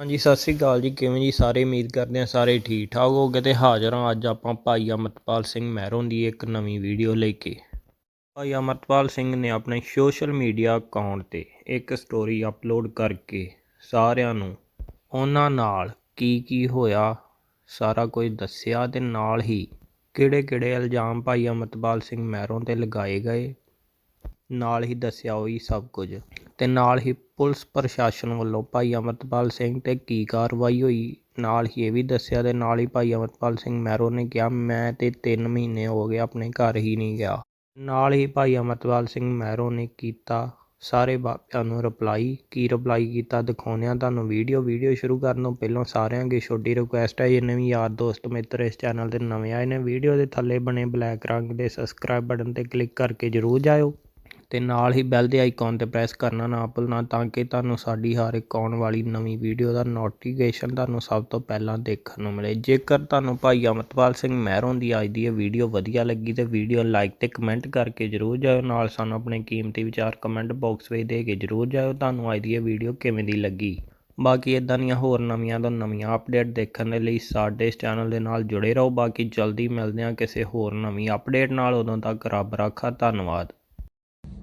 ਹਾਂਜੀ, ਸਤਿ ਸ੍ਰੀ ਅਕਾਲ ਜੀ। ਕਿਵੇਂ ਜੀ? ਸਾਰੇ ਉਮੀਦ ਕਰਦੇ ਹਾਂ ਸਾਰੇ ਠੀਕ ਠਾਕ ਹੋਗੇ ਤੇ ਹਾਜ਼ਰ ਹਾਂ ਅੱਜ ਆਪਾਂ ਭਾਈ ਅਮਰਪਾਲ ਸਿੰਘ ਮਹਿਰੋਂ ਦੀ ਇੱਕ ਨਵੀਂ ਵੀਡੀਓ ਲੈ ਕੇ। ਭਾਈ ਅਮਰਪਾਲ ਸਿੰਘ ਨੇ ਆਪਣੇ ਸੋਸ਼ਲ ਮੀਡੀਆ ਅਕਾਊਂਟ ਤੇ ਇੱਕ ਸਟੋਰੀ ਅਪਲੋਡ ਕਰਕੇ ਸਾਰਿਆਂ ਨੂੰ ਉਹਨਾਂ ਨਾਲ ਕੀ ਕੀ ਹੋਇਆ, ਸਾਰਾ ਕੁਝ ਦੱਸਿਆ ਤੇ ਨਾਲ ਹੀ ਕਿਹੜੇ ਕਿਹੜੇ ਇਲਜ਼ਾਮ ਭਾਈ ਅਮਰਪਾਲ ਸਿੰਘ ਮਹਿਰੋਂ ਤੇ ਲਗਾਏ ਗਏ, ਨਾਲ ਹੀ ਦੱਸਿਆ ਹੋਈ ਸਭ ਕੁਝ ਤੇ ਨਾਲ ਹੀ ਪੁਲਿਸ ਪ੍ਰਸ਼ਾਸਨ ਵੱਲੋਂ ਭਾਈ ਅਮਰਤਪਾਲ ਸਿੰਘ ਤੇ ਕੀ ਕਾਰਵਾਈ ਹੋਈ? ਨਾਲ ਹੀ ਇਹ ਵੀ ਦੱਸਿਆ ਅਤੇ ਨਾਲ ਹੀ ਭਾਈ ਅਮਰਤਪਾਲ ਸਿੰਘ ਮਹਿਰੋ ਨੇ ਕਿਹਾ, ਮੈਂ ਤਾਂ ਤਿੰਨ ਮਹੀਨੇ ਹੋ ਗਏ ਆਪਣੇ ਘਰ ਹੀ ਨਹੀਂ ਗਿਆ। ਨਾਲ ਹੀ ਭਾਈ ਅਮਰਤਪਾਲ ਸਿੰਘ ਮਹਿਰੋ ਨੇ ਕੀਤਾ, ਸਾਰੇ ਬਾਪਿਆਂ ਨੂੰ ਰਿਪਲਾਈ ਕੀ ਰਿਪਲਾਈ ਕੀਤਾ? ਦਿਖਾਉਂਦਿਆਂ ਤੁਹਾਨੂੰ ਵੀਡੀਓ। ਵੀਡੀਓ ਸ਼ੁਰੂ ਕਰਨ ਤੋਂ ਪਹਿਲਾਂ ਸਾਰਿਆਂ ਅੱਗੇ ਛੋਟੀ ਰਿਕੁਐਸਟ ਹੈ, ਜਿੰਨੇ ਵੀ ਯਾਰ ਦੋਸਤ ਮਿੱਤਰ ਇਸ ਚੈਨਲ ਤੇ ਨਵੇਂ ਆਏ ਨੇ, ਵੀਡੀਓ ਦੇ ਥੱਲੇ ਬਣੇ ਬਲੈਕ ਰੰਗ ਦੇ ਸਬਸਕ੍ਰਾਈਬ ਬਟਨ ਤੇ ਕਲਿੱਕ ਕਰਕੇ ਜਰੂਰ ਜਾਇਓ। ਤੇ ਨਾਲ ਹੀ ਬੈਲ ਦੇ ਆਈਕਨ ਤੇ ਪ੍ਰੈਸ ਕਰਨਾ ਨਾ ਭੁੱਲਣਾ ਤਾਂ ਕਿ ਤੁਹਾਨੂੰ ਸਾਡੀ ਹਰ ਇੱਕ ਆਉਣ ਵਾਲੀ ਨਵੀਂ ਵੀਡੀਓ ਦਾ ਨੋਟੀਫਿਕੇਸ਼ਨ ਤੁਹਾਨੂੰ ਸਭ ਤੋਂ ਪਹਿਲਾਂ ਦੇਖਣ ਨੂੰ ਮਿਲੇ। ਜੇਕਰ ਤੁਹਾਨੂੰ ਭਾਈ ਅਮਰਪਾਲ ਸਿੰਘ ਮਹਿਰੋਂ ਦੀ ਅੱਜ ਦੀ ਇਹ ਵੀਡੀਓ ਵਧੀਆ ਲੱਗੀ, ਤੇ ਵੀਡੀਓ ਲਾਈਕ ਤੇ ਕਮੈਂਟ ਕਰਕੇ ਜਰੂਰ ਜਾਇਓ। ਨਾਲ ਸਾਨੂੰ ਆਪਣੇ ਕੀਮਤੀ ਵਿਚਾਰ ਕਮੈਂਟ ਬਾਕਸ ਵਿੱਚ ਦੇ ਕੇ ਜਰੂਰ ਜਾਇਓ, ਤੁਹਾਨੂੰ ਅੱਜ ਦੀ ਇਹ ਵੀਡੀਓ ਕਿਵੇਂ ਦੀ ਲੱਗੀ। ਬਾਕੀ ਇਦਾਂ ਦੀਆਂ ਹੋਰ ਨਵੀਆਂ ਤੋਂ ਨਵੀਆਂ ਅਪਡੇਟ ਦੇਖਣ ਦੇ ਲਈ ਸਾਡੇ ਇਸ ਚੈਨਲ ਦੇ ਨਾਲ ਜੁੜੇ ਰਹੋ। ਬਾਕੀ ਜਲਦੀ ਮਿਲਦੇ ਹਾਂ ਕਿਸੇ ਹੋਰ ਨਵੀਂ ਅਪਡੇਟ ਨਾਲ। ਉਦੋਂ ਤੱਕ ਰੱਬ ਰਾਖਾ, ਧੰਨਵਾਦ।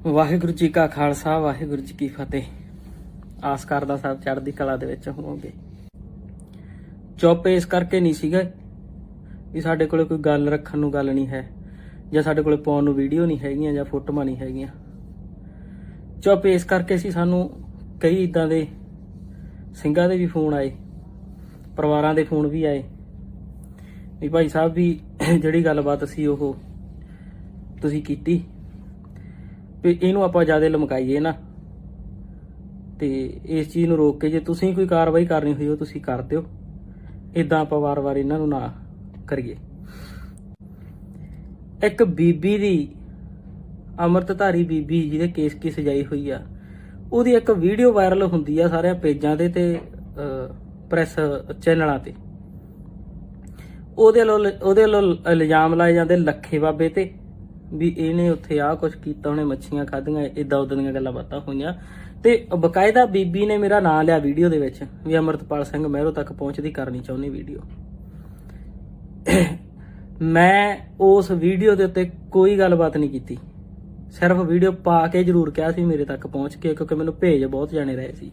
ਵਾਹਿਗੁਰੂ ਜੀ ਕਾ ਖਾਲਸਾ, ਵਾਹਿਗੁਰੂ ਜੀ ਕੀ ਫਤਿਹ। ਆਸ ਕਰਦਾ ਸਭ ਚੜ੍ਹਦੀ ਕਲਾ ਦੇ ਵਿੱਚ ਹੋਵੋਗੇ। ਚੁੱਪ ਇਸ ਕਰਕੇ ਨਹੀਂ ਸੀਗਾ ਵੀ ਸਾਡੇ ਕੋਲੇ ਕੋਈ ਗੱਲ ਰੱਖਣ ਨੂੰ ਗੱਲ ਨਹੀਂ ਹੈ, ਜਾਂ ਸਾਡੇ ਕੋਲੇ ਪਾਉਣ ਨੂੰ ਵੀਡੀਓ ਨਹੀਂ ਹੈਗੀਆਂ, ਜਾਂ ਫੋਟੋਆਂ ਨਹੀਂ ਹੈਗੀਆਂ। ਚੁੱਪ ਇਸ ਕਰਕੇ ਸੀ ਸਾਨੂੰ ਕਈ ਇਦਾਂ ਦੇ ਸਿੰਘਾਂ ਦੇ ਵੀ ਫੋਨ ਆਏ, ਪਰਿਵਾਰਾਂ ਦੇ ਫੋਨ ਵੀ ਆਏ। ਵੀ ਭਾਈ ਸਾਹਿਬ ਵੀ ਜਿਹੜੀ ਗੱਲਬਾਤ ਸੀ ਉਹ ਤੁਸੀਂ ਕੀਤੀ। ਵੀ ਇਹਨੂੰ ਆਪਾਂ ਜ਼ਿਆਦਾ ਲਮਕਾਈਏ ਨਾ, ਤੇ ਇਸ ਚੀਜ਼ ਨੂੰ ਰੋਕ ਕੇ ਜੇ ਤੁਸੀਂ ਕੋਈ ਕਾਰਵਾਈ ਕਰਨੀ ਹੋਈ, ਉਹ ਤੁਸੀਂ ਕਰ ਦਿਓ। ਇਦਾਂ ਆਪਾਂ ਵਾਰ-ਵਾਰ ਇਹਨਾਂ ਨੂੰ ਨਾ ਕਰੀਏ। ਇੱਕ ਬੀਬੀ ਦੀ ਅੰਮ੍ਰਿਤਧਾਰੀ ਬੀਬੀ ਜਿਹਦੇ ਕੇਸ ਕੀ ਸਜਾਈ ਹੋਈ ਆ। ਉਹਦੀ ਇੱਕ ਵੀਡੀਓ ਵਾਇਰਲ ਹੁੰਦੀ ਆ ਸਾਰਿਆਂ ਪੇਜਾਂ ਦੇ ਤੇ ਪ੍ਰੈਸ ਚੈਨਲਾਂ ਤੇ। ਉਹਦੇ ਵੱਲੋਂ ਉਹਦੇ ਵੱਲੋਂ ਇਲਜ਼ਾਮ ਲਾਏ ਜਾਂਦੇ ਲੱਖੇ ਬਾਬੇ ਤੇ। ਵੀ ਇਹਨੇ ਉੱਥੇ ਆਹ ਕੁਝ ਕੀਤਾ, ਉਹਨੇ ਮੱਛੀਆਂ ਖਾਧੀਆਂ ਇਦਾਂ ਉਦਾਂ ਦੀਆਂ ਗੱਲਾਂ ਬਾਤਾਂ ਹੋਈਆਂ। ਤੇ ਬਕਾਇਦਾ ਬੀਬੀ ਨੇ ਮੇਰਾ ਨਾਮ ਲਿਆ ਵੀਡੀਓ ਦੇ ਵਿੱਚ, ਵੀ ਅਮਰਤਪਾਲ ਸਿੰਘ ਮਹਿਰੋ ਤੱਕ ਪਹੁੰਚਦੀ ਕਰਨੀ ਚਾਹੁੰਦੀ ਵੀਡੀਓ। ਮੈਂ ਉਸ ਵੀਡੀਓ ਦੇ ਉੱਤੇ ਕੋਈ ਗੱਲਬਾਤ ਨਹੀਂ ਕੀਤੀ। ਸਿਰਫ ਵੀਡੀਓ ਪਾ ਕੇ ਜ਼ਰੂਰ ਕਿਹਾ ਸੀ ਮੇਰੇ ਤੱਕ ਪਹੁੰਚ ਕੇ, ਕਿਉਂਕਿ ਮੈਨੂੰ ਭੇਜ ਬਹੁਤ ਜਾਣੇ ਰਹੇ ਸੀ।